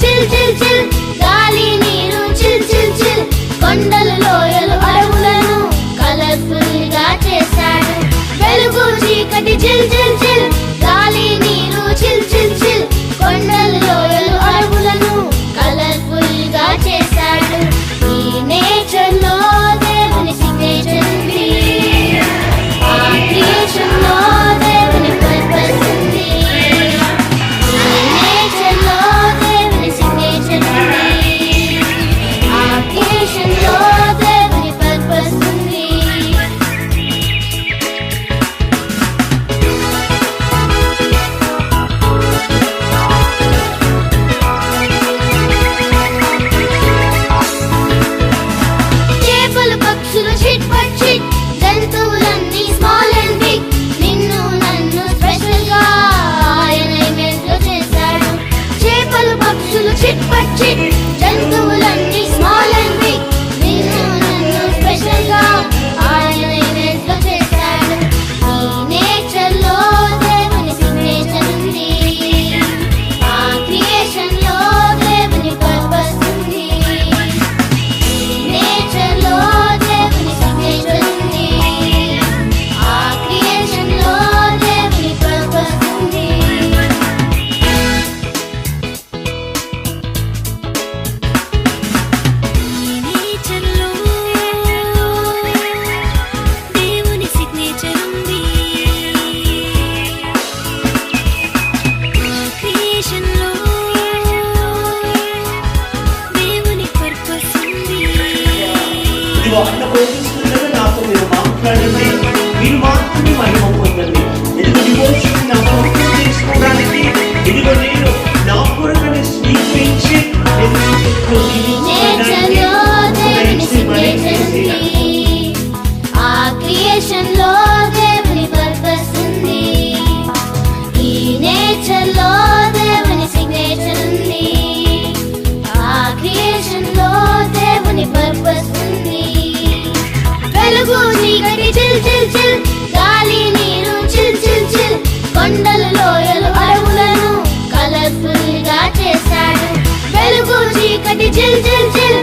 chill, chill, chill. ఆయన బోధిస్తున్నవి నాతో మీరు మాట్లాడండి. మీరు మాత్రమే మహిమ పొందండి. ఎందుకు డివోషన్ తీసుకోవడానికి ఇదిగో నేను నా కొరకు స్వీకరించి చిల్ గాలి నీరు చిల్ చిల్ చిల్. కొండలు లోయలు అడవులను కలర్ఫుల్గా చేశాడు. వెలుగు చీకటి చిల్ చిల్ చిల్.